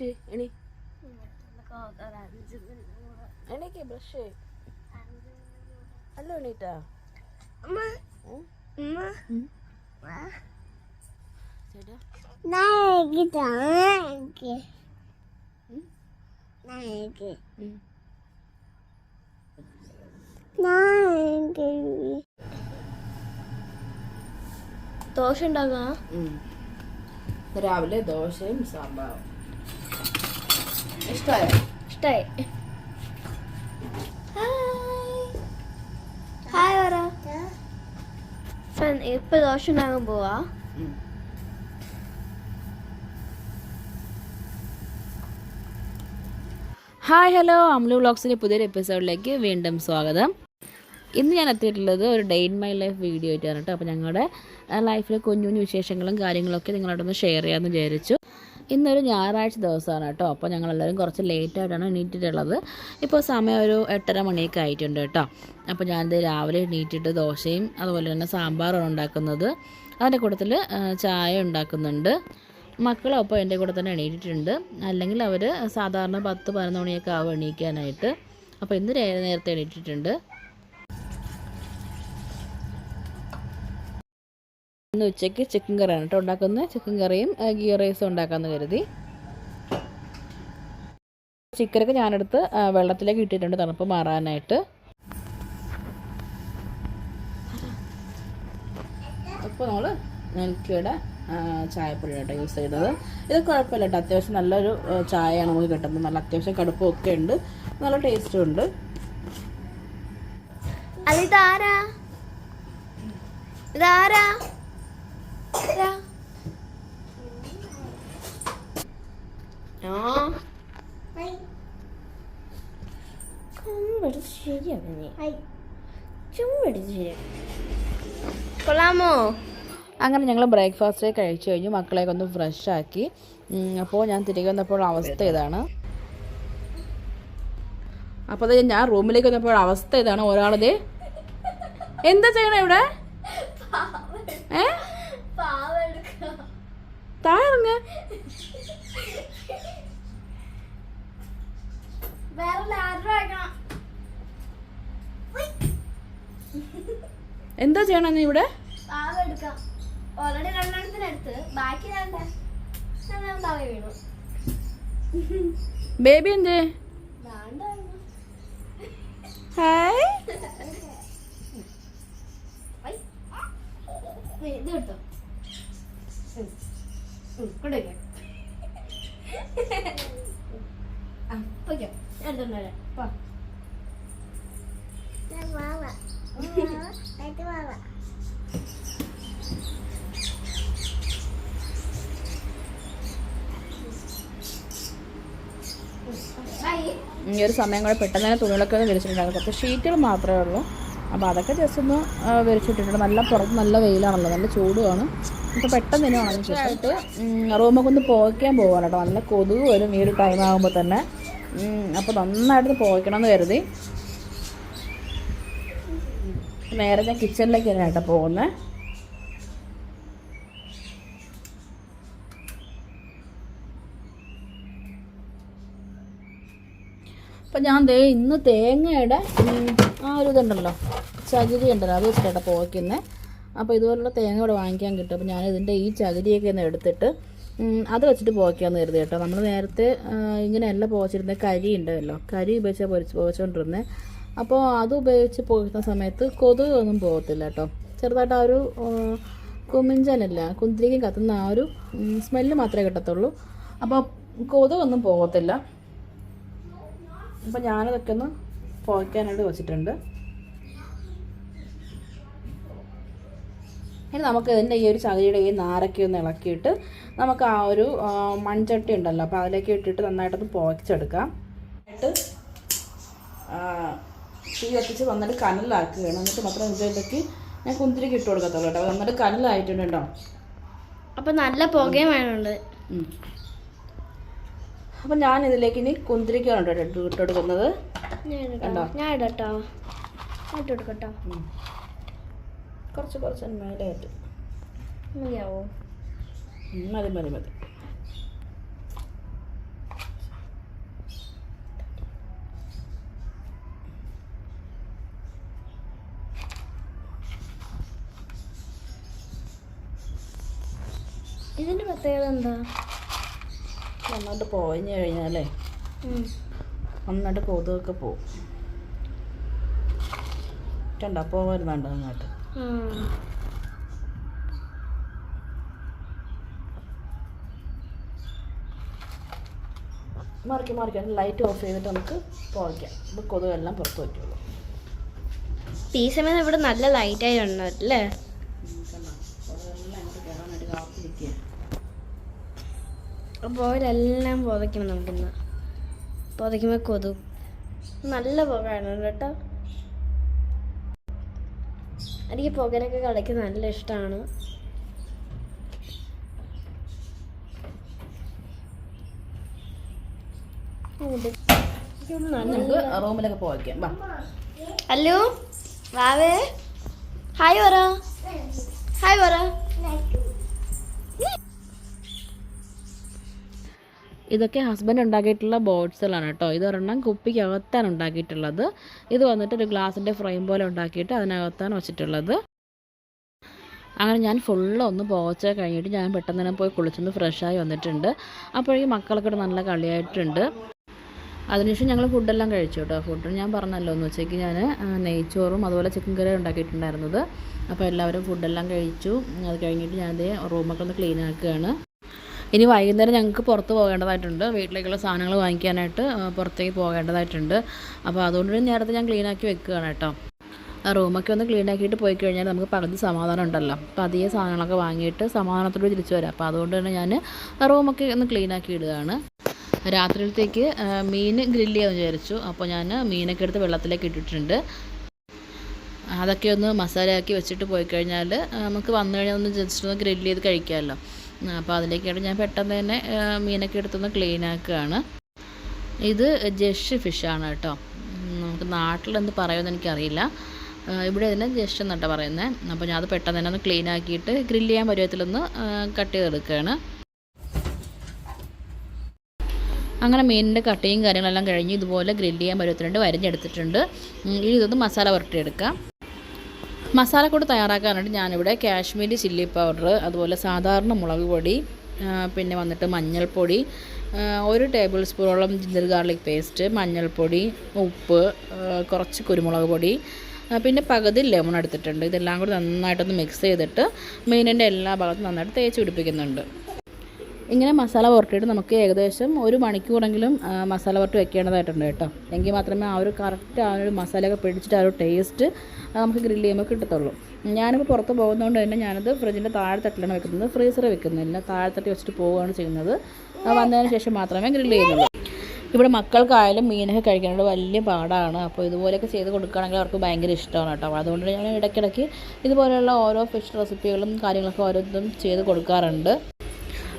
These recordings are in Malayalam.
ബ്രഷ് എണി. എണീക്ക് ബ്രഷ്. അല്ല എണീട്ടാ. ദോശ ഉണ്ടാക്കുക ഉം. ഇന്ന് രാവിലെ ദോശയും സാമ്പാറും. ഇഷ്ടമായോ ഇഷ്ടായി. ഹായ്. പറ ഇപ്പൊ- ദോശ ഉണ്ടാകാൻ പോവാ. Hi hello. അമ്ലു വ്ളോഗ്സിന്റെ പുതിയൊരു എപ്പിസോഡിലേക്ക് വീണ്ടും സ്വാഗതം. ഇന്ന് ഞാൻ എത്തിയിട്ടുള്ളത് ഒരു day in my life video ആയിട്ടാണ് കേട്ടോ. അപ്പോൾ ഞങ്ങളുടെ ലൈഫിലെ കുഞ്ഞു കുഞ്ഞു വിശേഷങ്ങളും കാര്യങ്ങളൊക്കെ നിങ്ങളോടൊന്ന് ഷെയർ ചെയ്യാമെന്ന് വിചാരിച്ചു. ഇന്നൊരു ഞായറാഴ്ച ദിവസമാണ് കേട്ടോ. അപ്പോൾ ഞങ്ങളെല്ലാവരും കുറച്ച് ലേറ്റായിട്ടാണ് എണീറ്റിട്ടുള്ളത്. ഇപ്പോൾ സമയം ഒരു എട്ടര മണിയൊക്കെ ആയിട്ടുണ്ട് കേട്ടോ. അപ്പോൾ ഞാനിത് രാവിലെ എണീറ്റിട്ട് ദോശയും അതുപോലെ തന്നെ സാമ്പാറാണ് ഉണ്ടാക്കുന്നത്. അതിന്റെ കൂട്ടത്തിൽ ചായ ഉണ്ടാക്കുന്നുണ്ട്. അപ്പോൾ എന്റെ കൂടെ തന്നെ എണീറ്റിട്ടുണ്ട്. അല്ലെങ്കിൽ അവർ സാധാരണ പത്ത് പതിനൊന്ന് മണിയൊക്കെ ആവും എണീക്കാനായിട്ട്. അപ്പോൾ ഇന്ന് നേരത്തെ എണീറ്റിട്ടുണ്ട്. ഇന്ന് ഉച്ചയ്ക്ക് ചിക്കൻ കറിയാണ് കേട്ടോ ഉണ്ടാക്കുന്നത്. ചിക്കൻ കറിയും ഗീ റൈസും ഉണ്ടാക്കാമെന്ന് കരുതി. ചിക്കനൊക്കെ ഞാനെടുത്ത് വെള്ളത്തിലേക്ക് ഇട്ടിട്ടുണ്ട് തണുപ്പ് മാറാനായിട്ട്. അപ്പോൾ നമ്മൾ നെൽക്കിയുടെ ചായപ്പൊടി കേട്ടോ യൂസ് ചെയ്തത് ഇത് കുഴപ്പമില്ല കേട്ടോ. അത്യാവശ്യം നല്ലൊരു ചായയാണ് നമുക്ക് കിട്ടുന്നത്. നല്ല അത്യാവശ്യം കടുപ്പമൊക്കെ ഉണ്ട്. നല്ല ടേസ്റ്റും ഉണ്ട്. ഇതാരാ ഇതാരാ? ചുമ്പെടുത്ത് ശരിയാവും നീ ചുമ്പെടുത്ത് ശരിയാവും കൊള്ളാമോ? അങ്ങനെ ഞങ്ങൾ ബ്രേക്ക്ഫാസ്റ്റ് കഴിച്ചു കഴിഞ്ഞു മക്കളെയൊക്കെ ഒന്ന് ഫ്രഷ് ആക്കി. അപ്പോ അപ്പോൾ ഞാൻ തിരികെ വന്നപ്പോൾ അവസ്ഥ ഇതാണ്. അപ്പോൾ അത് ഞാൻ റൂമിലേക്ക് വന്നപ്പോൾ അവസ്ഥ ഇതാണ് ഒരാളത് എന്താ ചെയ്യണേ ഇവിടെ? ഏ? താഴെ എന്താ ചെയ്യണം നീ ഇവിടെ? ബേബി എന്തേ. ഹായ്. ഇത് കിട്ടോ? ബൈ ഈ ഒരു സമയം കൂടെ പെട്ടെന്ന് തന്നെ തുണികളൊക്കെ ഒന്ന് വിരിച്ചിട്ടുണ്ടായിരുന്നു. കുറച്ച് ഷീറ്റുകൾ മാത്രമേ ഉള്ളൂ. അപ്പോൾ അതൊക്കെ ജസ്റ്റ് ഒന്ന് വിരിച്ചിട്ടിട്ടുണ്ട്. നല്ല പുറത്ത് നല്ല വെയിലാണല്ലോ. നല്ല ചൂടുമാണ്. അപ്പോൾ പെട്ടെന്ന് തന്നെ ഉണങ്ങി ശേഷമായിട്ട് റൂമൊക്കെ ഒന്ന് പോയിക്കാൻ പോവാണ് കേട്ടോ. നല്ല കൊതുക് വരും ഈ ഒരു ടൈം ആകുമ്പോൾ തന്നെ. അപ്പോൾ നന്നായിട്ട് പോകണം എന്ന് കരുതി. നേരെ ഞാൻ കിച്ചണിലേക്ക് തന്നെ കേട്ടോ പോകുന്നത് അപ്പം ഞാൻ ദേ ഇന്ന് തേങ്ങയുടെ ആ ഒരു ഇതുണ്ടല്ലോ. ചകിരി ഉണ്ടല്ലോ. അത് വെച്ചിട്ടാണ് പോയ്ക്കുന്നത് അപ്പോൾ ഇതുപോലുള്ള തേങ്ങ ഇവിടെ വാങ്ങിക്കാൻ കിട്ടും. അപ്പോൾ ഞാൻ ഇതിന്റെ ഈ ചകിരിയൊക്കെ ഒന്ന് എടുത്തിട്ട് അത് വെച്ചിട്ട് പോക്കാന്ന് കരുതി കേട്ടോ. നമ്മൾ നേരത്തെ ഇങ്ങനെയല്ല പോച്ചിരുന്ന കരി ഉണ്ടല്ലോ കരി ഉപയോഗിച്ചാൽ പൊരിച്ച് പോച്ചുകൊണ്ടിരുന്നത് അപ്പോൾ അത് ഉപയോഗിച്ച് പോകുന്ന സമയത്ത് കൊതുക് ഒന്നും പോകത്തില്ല കേട്ടോ. ചെറുതായിട്ട് ആ ഒരു കുമിഞ്ചനല്ല കുന്തിരിക്കും കത്തുന്ന ആ ഒരു സ്മെല്ല് മാത്രമേ കിട്ടത്തുള്ളൂ. അപ്പോൾ കൊതുകൊന്നും പോകത്തില്ല. അപ്പോൾ ഞാനതൊക്കെ ഒന്ന് പോയ്ക്കാനായിട്ട് വെച്ചിട്ടുണ്ട്. ഇനി നമുക്ക് ഇതിന്റെ ഈ ഒരു ചകിരിയുടെ ഈ നാരൊക്കെ ഒന്ന് ഇളക്കിയിട്ട് നമുക്ക് ആ ഒരു മൺചട്ടി ഉണ്ടല്ലോ അപ്പോൾ അതിലേക്ക് ഇട്ടിട്ട് നന്നായിട്ടൊന്ന് പോയിച്ചെടുക്കാം എന്നിട്ട് ആ, തീ കത്തിച്ച് നന്നായിട്ട് കനലാക്കുകയാണ്. എന്നിട്ട് മാത്രം ഇതിലേക്ക് ഞാൻ കുന്തിരിക്ക് ഇട്ട് കൊടുക്കത്തുള്ളൂ കേട്ടോ. അപ്പോൾ നന്നായിട്ട് കനലായിട്ടുണ്ട് കേട്ടോ അപ്പോൾ നല്ല പുകയും വേണമുണ്ട്. അപ്പം ഞാൻ ഇതിലേക്ക് ഇനി കുന്തിരിക്കാണ് കേട്ടോ ഇട്ട് ഇട്ട് കൊടുക്കുന്നത്. ഞാൻ ഇടട്ടോ. കണ്ടോ? ഞാൻ ഇടട്ടോ. ഞാൻ ഇട്ട് കൊടുക്കട്ടോ. കുറച്ച് കുറച്ച് മേലെ ആയിട്ട്. മതിയാവോ? മതി മതി മതി. ഇതിന്റെ പ്രത്യേകത എന്താ? നന്നായിട്ട് പോയിഞ്ഞു കഴിഞ്ഞാലേ നന്നായിട്ട് കൊതുകൊക്കെ പോവും. കണ്ട വേണ്ട നന്നായിട്ട്. മറിക്കാം മറിക്കാം. ലൈറ്റ് ഓഫ് ചെയ്തിട്ട് നമുക്ക് പോകാം അപ്പോൾ കൊതുകെല്ലാം പുറത്ത് വയ്ക്കുള്ളൂ ഈ സമയം ഇവിടെ നല്ല ലൈറ്റ് ആയി ഉണ്ടല്ലേ കൊതുകെല്ലാം അങ്ങോട്ട് കയറാനായിട്ട് കാത്തിരിക്കുക അപ്പോൾ അവരെല്ലാം പുതയ്ക്കണം നമുക്കിന്ന് പുതയ്ക്കുമ്പോൾ കൊതു നല്ല പുകയാണ് കേട്ടോ. എനിക്ക് പുകനൊക്കെ കളിക്കുന്നത് നല്ല ഇഷ്ടമാണ് റൂമിലൊക്കെ ഹലോ വാവേ. ഹായ് പറ ഹായ് പറ ഇതൊക്കെ ഹസ്ബൻഡ് ഉണ്ടാക്കിയിട്ടുള്ള ബോട്ട്സുകളാണ് കേട്ടോ. ഇതൊരെണ്ണം കുപ്പിക്കകത്താണ് ഉണ്ടാക്കിയിട്ടുള്ളത്. ഇത് വന്നിട്ട് ഒരു ഗ്ലാസിന്റെ ഫ്രെയിം പോലെ ഉണ്ടാക്കിയിട്ട് അതിനകത്താണ് വെച്ചിട്ടുള്ളത്. അങ്ങനെ ഞാൻ ഫുള്ള് ഒന്ന് പോച്ച കഴിഞ്ഞിട്ട് ഞാൻ പെട്ടെന്ന് തന്നെ പോയി കുളിച്ചൊന്ന് ഫ്രഷായി വന്നിട്ടുണ്ട്. അപ്പോഴേക്കും മക്കളൊക്കെ നല്ല കളിയായിട്ടുണ്ട്. അതിനുശേഷം ഞങ്ങൾ ഫുഡെല്ലാം കഴിച്ചു കേട്ടോ. ഫുഡ് ഞാൻ പറഞ്ഞല്ലോ എന്ന് ഉച്ചയ്ക്ക് ഞാൻ നെയ്ച്ചോറും അതുപോലെ ചിക്കൻ കറി ഉണ്ടാക്കിയിട്ടുണ്ടായിരുന്നത്. അപ്പോൾ എല്ലാവരും ഫുഡെല്ലാം കഴിച്ചു. അത് കഴിഞ്ഞിട്ട് ഞാനത് റൂമൊക്കെ ഒന്ന് ക്ലീൻ ആക്കുകയാണ്. ഇനി വൈകുന്നേരം ഞങ്ങൾക്ക് പുറത്ത് പോകേണ്ടതായിട്ടുണ്ട്. വീട്ടിലേക്കുള്ള സാധനങ്ങൾ വാങ്ങിക്കാനായിട്ട് പുറത്തേക്ക് പോകേണ്ടതായിട്ടുണ്ട്. അപ്പോൾ അതുകൊണ്ട് നേരത്തെ ഞാൻ ക്ലീനാക്കി വെക്കുകയാണ് കേട്ടോ. റൂമൊക്കെ ഒന്ന് ക്ലീൻ ആക്കിയിട്ട് പോയി കഴിഞ്ഞാൽ നമുക്ക് പകുതി സമാധാനം ഉണ്ടല്ലോ. അപ്പോൾ അധികം സാധനങ്ങളൊക്കെ വാങ്ങിയിട്ട് സമാധാനത്തോട് തിരിച്ചു വരാം. അപ്പോൾ അതുകൊണ്ട് തന്നെ ഞാൻ റൂമൊക്കെ ഒന്ന് ക്ലീൻ ആക്കി ഇടുകയാണ്. രാത്രിയിലത്തേക്ക് മീൻ ഗ്രില്ല് ചെയ്യാമെന്ന് വിചാരിച്ചു. അപ്പോൾ ഞാൻ മീനൊക്കെ എടുത്ത് വെള്ളത്തിലേക്ക് ഇട്ടിട്ടുണ്ട്. അതൊക്കെ ഒന്ന് മസാലയാക്കി വെച്ചിട്ട് പോയി കഴിഞ്ഞാൽ നമുക്ക് വന്നു കഴിഞ്ഞാൽ ഒന്ന് ജസ്റ്റ് ഒന്ന് ഗ്രില്ല് ചെയ്ത് കഴിക്കാമല്ലോ. അപ്പോൾ അതിലേക്കാണ് ഞാൻ പെട്ടെന്ന് തന്നെ മീനൊക്കെ എടുത്തൊന്ന് ക്ലീൻ ആക്കുകയാണ്. ഇത് ജഷ് ഫിഷാണ് കേട്ടോ. നമുക്ക് നാട്ടിലെന്ത് പറയുമെന്ന് എനിക്കറിയില്ല. ഇവിടെ ഇതിനെ ജഷ് എന്നിട്ടാണ് പറയുന്നത് അപ്പോൾ ഞാൻ അത് പെട്ടെന്ന് തന്നെ ഒന്ന് ക്ലീൻ ആക്കിയിട്ട് ഗ്രില്ല് ചെയ്യാൻ പരുവത്തിലൊന്ന് കട്ട് ചെയ്തെടുക്കുകയാണ്. അങ്ങനെ മീനിന്റെ കട്ടിയും കാര്യങ്ങളെല്ലാം കഴിഞ്ഞ് ഇതുപോലെ ഗ്രില്ല് ചെയ്യാൻ പരുവത്തിലുണ്ട് വരഞ്ഞെടുത്തിട്ടുണ്ട്. ഇനി ഇതൊന്ന് മസാല പുരട്ടിയെടുക്കാം മസാലക്കൂട്ട് തയ്യാറാക്കാനായിട്ട് ഞാനിവിടെ കാശ്മീരി ചില്ലി പൗഡർ അതുപോലെ സാധാരണ മുളക് പൊടി പിന്നെ വന്നിട്ട് മഞ്ഞൾപ്പൊടി ഒരു ടേബിൾ സ്പൂണോളം ജിഞ്ചർ ഗാർലിക് പേസ്റ്റ് മഞ്ഞൾപ്പൊടി ഉപ്പ് കുറച്ച് കുരുമുളക് പൊടി പിന്നെ പകുതി ലെമൺ എടുത്തിട്ടുണ്ട്. ഇതെല്ലാം കൂടി നന്നായിട്ടൊന്ന് മിക്സ് ചെയ്തിട്ട് മീനിന്റെ എല്ലാ ഭാഗത്തും നന്നായിട്ട് തേച്ച് പിടിപ്പിക്കുന്നുണ്ട്. ഇങ്ങനെ മസാല പുരട്ടിയിട്ട് നമുക്ക് ഏകദേശം ഒരു മണിക്കൂറെങ്കിലും മസാല പുരട്ടി വെക്കേണ്ടതായിട്ടുണ്ട് കേട്ടോ. എങ്കിൽ മാത്രമേ ആ ഒരു കറക്റ്റ് ആ ഒരു മസാലയൊക്കെ പിടിച്ചിട്ട് ആ ഒരു ടേസ്റ്റ് നമുക്ക് ഗ്രില്ല് ചെയ്യുമ്പോൾ കിട്ടത്തുള്ളൂ. ഞാനിപ്പോൾ പുറത്ത് പോകുന്നതുകൊണ്ട് തന്നെ ഞാനത് ഫ്രിഡ്ജിന്റെ താഴെത്തട്ടിലാണ് വെക്കുന്നത്. ഫ്രീസറിൽ വെക്കുന്നില്ല താഴെത്തട്ടി വെച്ചിട്ട് പോവുകയാണ് ചെയ്യുന്നത്. വന്നതിന് ശേഷം മാത്രമേ ഗ്രില്ല് ചെയ്യുന്നുള്ളൂ. ഇവിടെ മക്കൾക്കായാലും മീനൊക്കെ കഴിക്കാനുള്ള വലിയ പാടാണ്. അപ്പോൾ ഇതുപോലെയൊക്കെ ചെയ്ത് കൊടുക്കുകയാണെങ്കിൽ അവർക്ക് ഭയങ്കര ഇഷ്ടമാണ് കേട്ടോ. അതുകൊണ്ട് ഞാൻ ഇടയ്ക്കിടയ്ക്ക് ഇതുപോലെയുള്ള ഓരോ ഫിഷ് റെസിപ്പികളും കാര്യങ്ങളൊക്കെ ഓരോന്നും ചെയ്ത് കൊടുക്കാറുണ്ട്.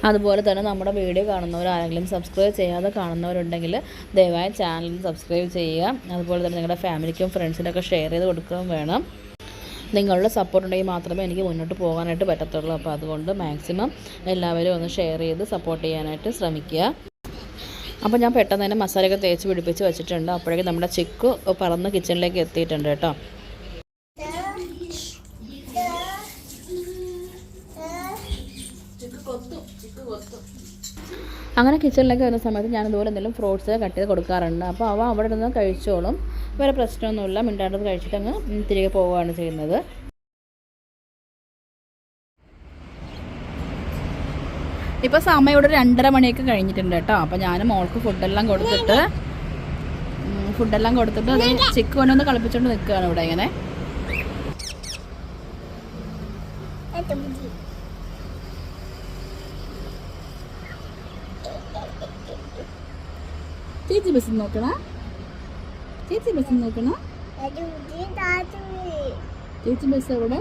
അതുപോലെ തന്നെ നമ്മുടെ വീഡിയോ കാണുന്നവർ ആരെങ്കിലും സബ്സ്ക്രൈബ് ചെയ്യാതെ കാണുന്നവരുണ്ടെങ്കിൽ ദയവായി ചാനൽ സബ്സ്ക്രൈബ് ചെയ്യുക. അതുപോലെ തന്നെ നിങ്ങളുടെ ഫാമിലിക്കും ഫ്രണ്ട്സിനൊക്കെ ഷെയർ ചെയ്ത് കൊടുക്കുകയും വേണം. നിങ്ങളുടെ സപ്പോർട്ട് ഉണ്ടെങ്കിൽ മാത്രമേ എനിക്ക് മുന്നോട്ട് പോകാനായിട്ട് പറ്റത്തുള്ളൂ. അപ്പോൾ അതുകൊണ്ട് മാക്സിമം എല്ലാവരും ഒന്ന് ഷെയർ ചെയ്ത് സപ്പോർട്ട് ചെയ്യാനായിട്ട് ശ്രമിക്കുക. അപ്പോൾ ഞാൻ പെട്ടെന്ന് തന്നെ മസാലയൊക്കെ തേച്ച് പിടിപ്പിച്ച് വെച്ചിട്ടുണ്ട്. അപ്പോഴേക്കും നമ്മുടെ ചിക്കു പറന്ന് കിച്ചണിലേക്ക് എത്തിയിട്ടുണ്ട് കേട്ടോ. അങ്ങനെ കിച്ചണിലേക്ക് വരുന്ന സമയത്ത് ഞാൻ ഇതുപോലെ എന്തെങ്കിലും ഫ്രൂട്ട്സ് കട്ട് ചെയ്ത് കൊടുക്കാറുണ്ട്. അപ്പോൾ അവ അവിടെ നിന്ന് കഴിച്ചോളും. വേറെ പ്രശ്നമൊന്നുമില്ല. മിണ്ടാണ്ടത് കഴിച്ചിട്ട് അങ്ങ് തിരികെ പോവുകയാണ് ചെയ്യുന്നത്. ഇപ്പോൾ സമയം ഇവിടെ രണ്ടര മണിയൊക്കെ കഴിഞ്ഞിട്ടുണ്ട് കേട്ടോ. അപ്പോൾ ഞാൻ മോൾക്ക് ഫുഡെല്ലാം കൊടുത്തിട്ട് ഫുഡെല്ലാം കൊടുത്തിട്ട് അത് ചിക്ക് കൊണ്ടൊന്ന് കളിപ്പിച്ചുകൊണ്ട് നിൽക്കുകയാണ് ഇവിടെ ഇങ്ങനെ. ചേച്ചി ബസ് നോക്കണ? ചേച്ചി ബസ് നോക്കണ? ചേച്ചി ബസ് എവിടെ?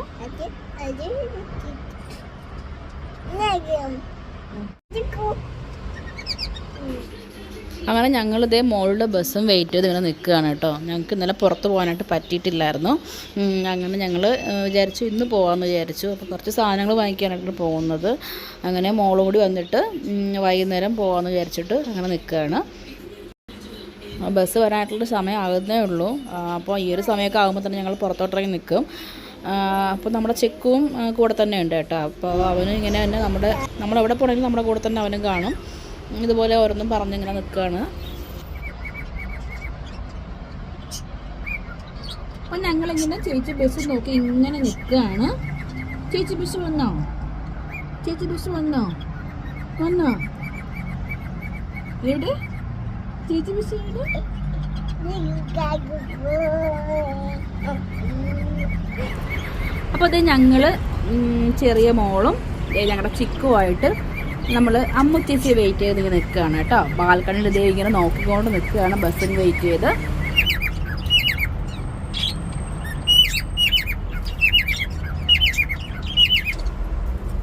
അങ്ങനെ ഞങ്ങൾ ഇതേ മോളുടെ ബസ്സും വെയിറ്റ് ചെയ്ത് ഇങ്ങനെ നിൽക്കുകയാണ് കേട്ടോ. ഞങ്ങൾക്ക് ഇന്നലെ പുറത്ത് പോകാനായിട്ട് പറ്റിയിട്ടില്ലായിരുന്നു. അങ്ങനെ ഞങ്ങൾ വിചാരിച്ചു ഇന്ന് പോകാമെന്ന് വിചാരിച്ചു. അപ്പോൾ കുറച്ച് സാധനങ്ങൾ വാങ്ങിക്കാനായിട്ട് പോകുന്നത്. അങ്ങനെ മോളും കൂടി വന്നിട്ട് വൈകുന്നേരം പോകാമെന്ന് വിചാരിച്ചിട്ട് അങ്ങനെ നിൽക്കുകയാണ് ബസ് വരാനായിട്ടുള്ള സമയമാകുന്നേ ഉള്ളൂ. അപ്പോൾ ഈ ഒരു സമയമൊക്കെ ആകുമ്പോൾ തന്നെ ഞങ്ങൾ പുറത്തോട്ടിറങ്ങി നിൽക്കും. അപ്പോൾ നമ്മുടെ ചെക്കും കൂടെ തന്നെ ഉണ്ട് കേട്ടോ. അപ്പോൾ അവനും ഇങ്ങനെ തന്നെ നമ്മുടെ നമ്മളെവിടെ പോകണമെങ്കിലും നമ്മുടെ കൂടെ തന്നെ അവനും കാണും. ഇതുപോലെ ഓരോന്നും പറഞ്ഞിങ്ങനെ നിൽക്കുകയാണ് അപ്പം ഞങ്ങളിങ്ങനെ ചേച്ചി ബസ് നോക്കി ഇങ്ങനെ നിൽക്കുകയാണ്. ചേച്ചി ബസ് വന്നോ? ചേച്ചി ബസ് വന്നോ? വന്നോ? എവിടെ? ചേച്ചി എവിടെ അപ്പോൾ അത് ഞങ്ങൾ ചെറിയ മോളും ഞങ്ങളുടെ ചിക്കുമായിട്ട് നമ്മൾ അമ്മ വെയിറ്റ് ചെയ്ത് ഇങ്ങനെ നിൽക്കുകയാണ് കേട്ടോ. ബാൽക്കണിയിൽ ഇതേ ഇങ്ങനെ നോക്കിക്കൊണ്ട് നിൽക്കുകയാണ് ബസ്സിന് വെയിറ്റ് ചെയ്ത്.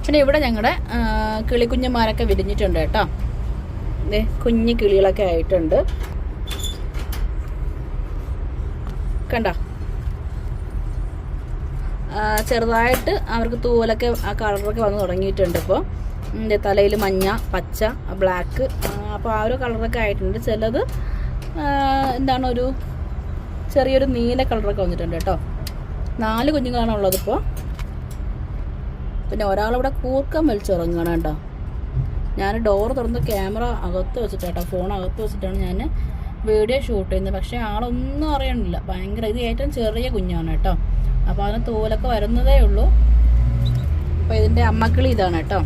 പിന്നെ ഇവിടെ ഞങ്ങളുടെ കിളിക്കുഞ്ഞന്മാരൊക്കെ വിരിഞ്ഞിട്ടുണ്ട് കേട്ടോ. കുഞ്ഞു കിളികളൊക്കെ ആയിട്ടുണ്ട്. കണ്ട? ചെറുതായിട്ട് അവർക്ക് തൂവലൊക്കെ ആ കളറൊക്കെ വന്ന് തുടങ്ങിയിട്ടുണ്ട് ഇപ്പോൾ എന്റെ തലയിൽ മഞ്ഞ പച്ച ബ്ലാക്ക് അപ്പോൾ ആ ഒരു കളറൊക്കെ ആയിട്ടുണ്ട്. ചിലത് എന്താണ് ഒരു ചെറിയൊരു നീല കളറൊക്കെ വന്നിട്ടുണ്ട് കേട്ടോ. നാല് കുഞ്ഞുങ്ങളാണ് ഉള്ളതിപ്പോൾ പിന്നെ ഒരാളിവിടെ കൂർക്കം വലിച്ചുറങ്ങണം കേട്ടോ. ഞാൻ ഡോർ തുറന്ന് ക്യാമറ അകത്ത് വെച്ചിട്ടാട്ടോ ഫോൺ അകത്ത് വെച്ചിട്ടാണ് ഞാൻ വീഡിയോ ഷൂട്ട് ചെയ്യുന്നത്. പക്ഷേ ആളൊന്നും അറിയണില്ല. ഭയങ്കര ഇത് ഏറ്റവും ചെറിയ കുഞ്ഞാണ് കേട്ടോ. അപ്പോൾ അതിന് തൂലൊക്കെ വരുന്നതേ ഉള്ളൂ. അപ്പോൾ ഇതിന്റെ അമ്മക്കിളി ഇതാണ് കേട്ടോ.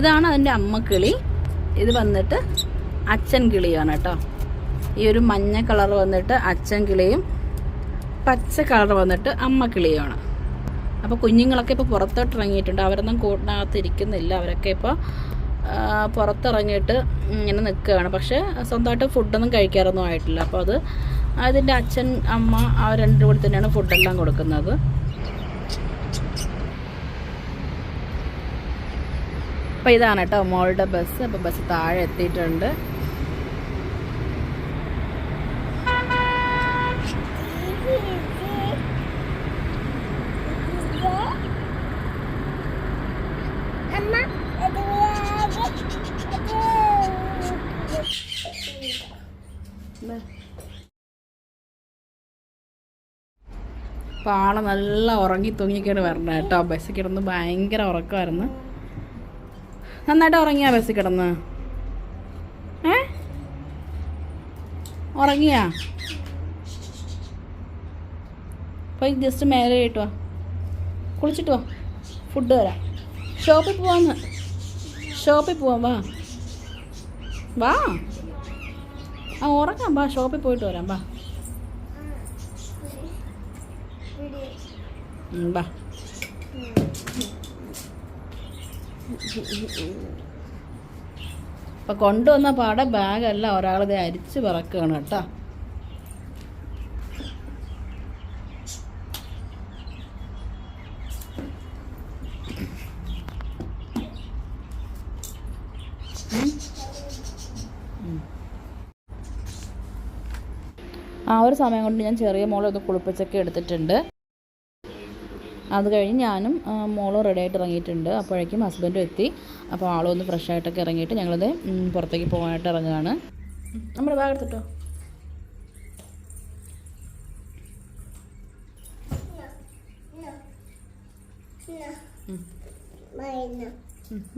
ഇതാണ് അതിന്റെ അമ്മക്കിളി. ഇത് വന്നിട്ട് അച്ഛൻ കിളിയാണ് കേട്ടോ. ഈ ഒരു മഞ്ഞ കളർ വന്നിട്ട് അച്ഛൻ കിളിയും പച്ച കളർ വന്നിട്ട് അമ്മ കിളിയുമാണ്. അപ്പോൾ കുഞ്ഞുങ്ങളൊക്കെ ഇപ്പോൾ പുറത്തോട്ട് ഇറങ്ങിയിട്ടുണ്ട്. അവരൊന്നും കൂട്ടിനകത്ത് ഇരിക്കുന്നില്ല. അവരൊക്കെ ഇപ്പോൾ പുറത്തിറങ്ങിയിട്ട് ഇങ്ങനെ നിൽക്കുകയാണ്. പക്ഷേ സ്വന്തമായിട്ട് ഫുഡൊന്നും കഴിക്കാറൊന്നും ആയിട്ടില്ല. അപ്പോൾ അത് അതിന്റെ അച്ഛൻ അമ്മ ആ രണ്ടും കൂടി തന്നെയാണ് ഫുഡെല്ലാം കൊടുക്കുന്നത്. അപ്പോൾ ഇതാണ് കേട്ടോ മോളുടെ ബസ്. അപ്പോൾ ബസ് താഴെ എത്തിയിട്ടുണ്ട്. അപ്പോൾ നല്ല ഉറങ്ങി തൂങ്ങിക്കേണ്ടി വരണത് കേട്ടോ. ബസ്സിൽ കിടന്ന് ഭയങ്കര ഉറക്കമായിരുന്നു. നന്നായിട്ട് ഉറങ്ങിയാ ബസ്സിൽ കിടന്ന്? ഏ? ഉറങ്ങിയാ? പോയി ജസ്റ്റ് മേലെ ഇട്ട് വാ. കുളിച്ചിട്ട് വാ. ഫുഡ് തരാം. ഷോപ്പിൽ പോവാന്ന്. ഷോപ്പിൽ പോവാം വാ. വാ. ആ ഉറങ്ങാം വാ. ഷോപ്പിൽ പോയിട്ട് വരാം വാ. വാ അപ്പം കൊണ്ടുവന്ന പാടെ ബാഗല്ല ഒരാളിത് അരിച്ചു പറക്കുകയാണ് കേട്ടോ. ആ ഒരു സമയം കൊണ്ട് ഞാൻ ചെറിയ മോളെ ഒന്ന് കുളിപ്പിച്ചൊക്കെ എടുത്തിട്ടുണ്ട്. അത് കഴിഞ്ഞ് ഞാനും മോളും റെഡി ആയിട്ട് ഇറങ്ങിയിട്ടുണ്ട്. അപ്പോഴേക്കും ഹസ്ബൻഡും എത്തി. അപ്പോൾ ആളും ഒന്ന് ഫ്രഷ് ആയിട്ടൊക്കെ ഇറങ്ങിയിട്ട് ഞങ്ങളത് പുറത്തേക്ക് പോകാനായിട്ട് ഇറങ്ങുകയാണ്. നമ്മുടെ ബാഗ് എടുത്തിട്ടോ?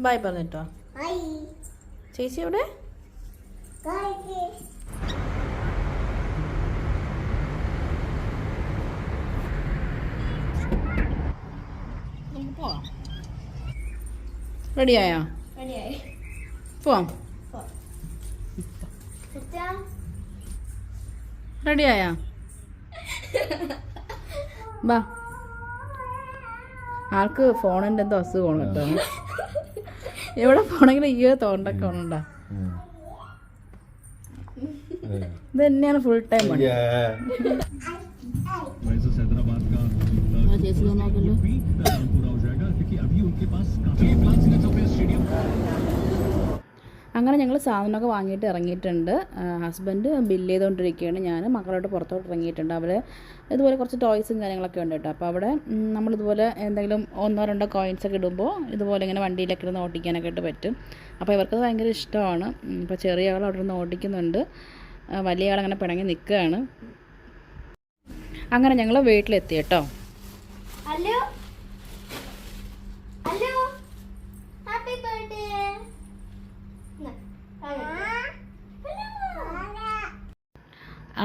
ബൈ പറഞ്ഞിട്ടോ? ചേച്ചി എവിടെ? പോവാം. റെഡിയായോ? റെഡിയായി. പോവാം. റെഡിയായോ? ബാ. ആൾക്ക് ഫോണിന്റെ എന്തോ അസുഖമാണ് കേട്ടോ. എവിടെ പോണെങ്കിലും ഈ തോണ്ടൊക്കെ ഉണ്ടോ? ഇത് തന്നെയാണ് ഫുൾ ടൈം പണി. वैसे हैदराबाद का ആ ചേച്ചി ഇത് നോക്കല്ലോ भी पूरा हो जाएगा क्योंकि अभी उनके पास काफी प्लान्स हैं तो फिर स्टेडियम അങ്ങനെ ഞങ്ങൾ സാധനമൊക്കെ വാങ്ങിയിട്ട് ഇറങ്ങിയിട്ടുണ്ട് ഹസ്ബൻഡ് ബില്ല് ചെയ്തുകൊണ്ടിരിക്കുകയാണ് ഞാൻ മക്കളോട്ട് പുറത്തോട്ട് ഇറങ്ങിയിട്ടുണ്ട് അവർ ഇതുപോലെ കുറച്ച് ടോയ്സും കാര്യങ്ങളൊക്കെ ഉണ്ട് കേട്ടോ അപ്പോൾ അവിടെ ഉം, നമ്മളിതുപോലെ എന്തെങ്കിലും ഒന്നോ രണ്ടോ കോയിൻസ് ഒക്കെ ഇടുമ്പോൾ ഇതുപോലെ ഇങ്ങനെ വണ്ടിയിലൊക്കെ ഇരുന്ന് ഓട്ടിക്കാനൊക്കെ ആയിട്ട് പറ്റും അപ്പോൾ ഇവർക്കത് ഭയങ്കര ഇഷ്ടമാണ് ഉം, ഇപ്പോൾ ചെറിയ ആൾ അവിടെ നിന്ന് ഓടിക്കുന്നുണ്ട് ആ, വലിയ ആളങ്ങനെ പിണങ്ങി നിൽക്കുകയാണ് അങ്ങനെ ഞങ്ങൾ വീട്ടിലെത്തി കേട്ടോ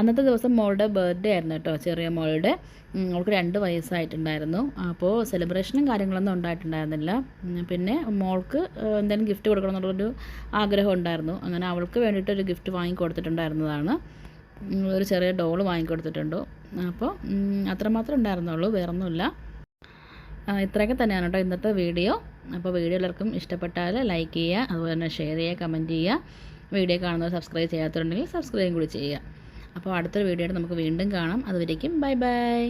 അന്നത്തെ ദിവസം മോളുടെ ബർത്ത്ഡേ ആയിരുന്നു കേട്ടോ ചെറിയ മോളുടെ. അവൾക്ക് രണ്ട് വയസ്സായിട്ടുണ്ടായിരുന്നു. അപ്പോൾ സെലിബ്രേഷനും കാര്യങ്ങളൊന്നും ഉണ്ടായിട്ടുണ്ടായിരുന്നില്ല. പിന്നെ മോൾക്ക് എന്തെങ്കിലും ഗിഫ്റ്റ് കൊടുക്കണം എന്നുള്ളൊരു ആഗ്രഹം ഉണ്ടായിരുന്നു. അങ്ങനെ അവൾക്ക് വേണ്ടിയിട്ട് ഒരു ഗിഫ്റ്റ് വാങ്ങി കൊടുത്തിട്ടുണ്ടായിരുന്നതാണ്. ഒരു ചെറിയ ഡോൾ വാങ്ങിക്കൊടുത്തിട്ടുണ്ട് അപ്പോൾ അത്രമാത്രം ഉണ്ടായിരുന്നുള്ളൂ വേറൊന്നുമില്ല. ഇത്രയൊക്കെ തന്നെയാണ് കേട്ടോ ഇന്നത്തെ വീഡിയോ. അപ്പോൾ വീഡിയോ എല്ലാവർക്കും ഇഷ്ടപ്പെട്ടാൽ ലൈക്ക് ചെയ്യുക അതുപോലെ തന്നെ ഷെയർ ചെയ്യുക കമന്റ് ചെയ്യുക. വീഡിയോ കാണുന്നവർ സബ്സ്ക്രൈബ് ചെയ്യാത്തതുണ്ടെങ്കിൽ സബ്സ്ക്രൈബും കൂടി ചെയ്യുക. അപ്പോൾ അടുത്തൊരു വീഡിയോ നമുക്ക് വീണ്ടും കാണാം. അതുവരേക്കും ബൈ ബൈ.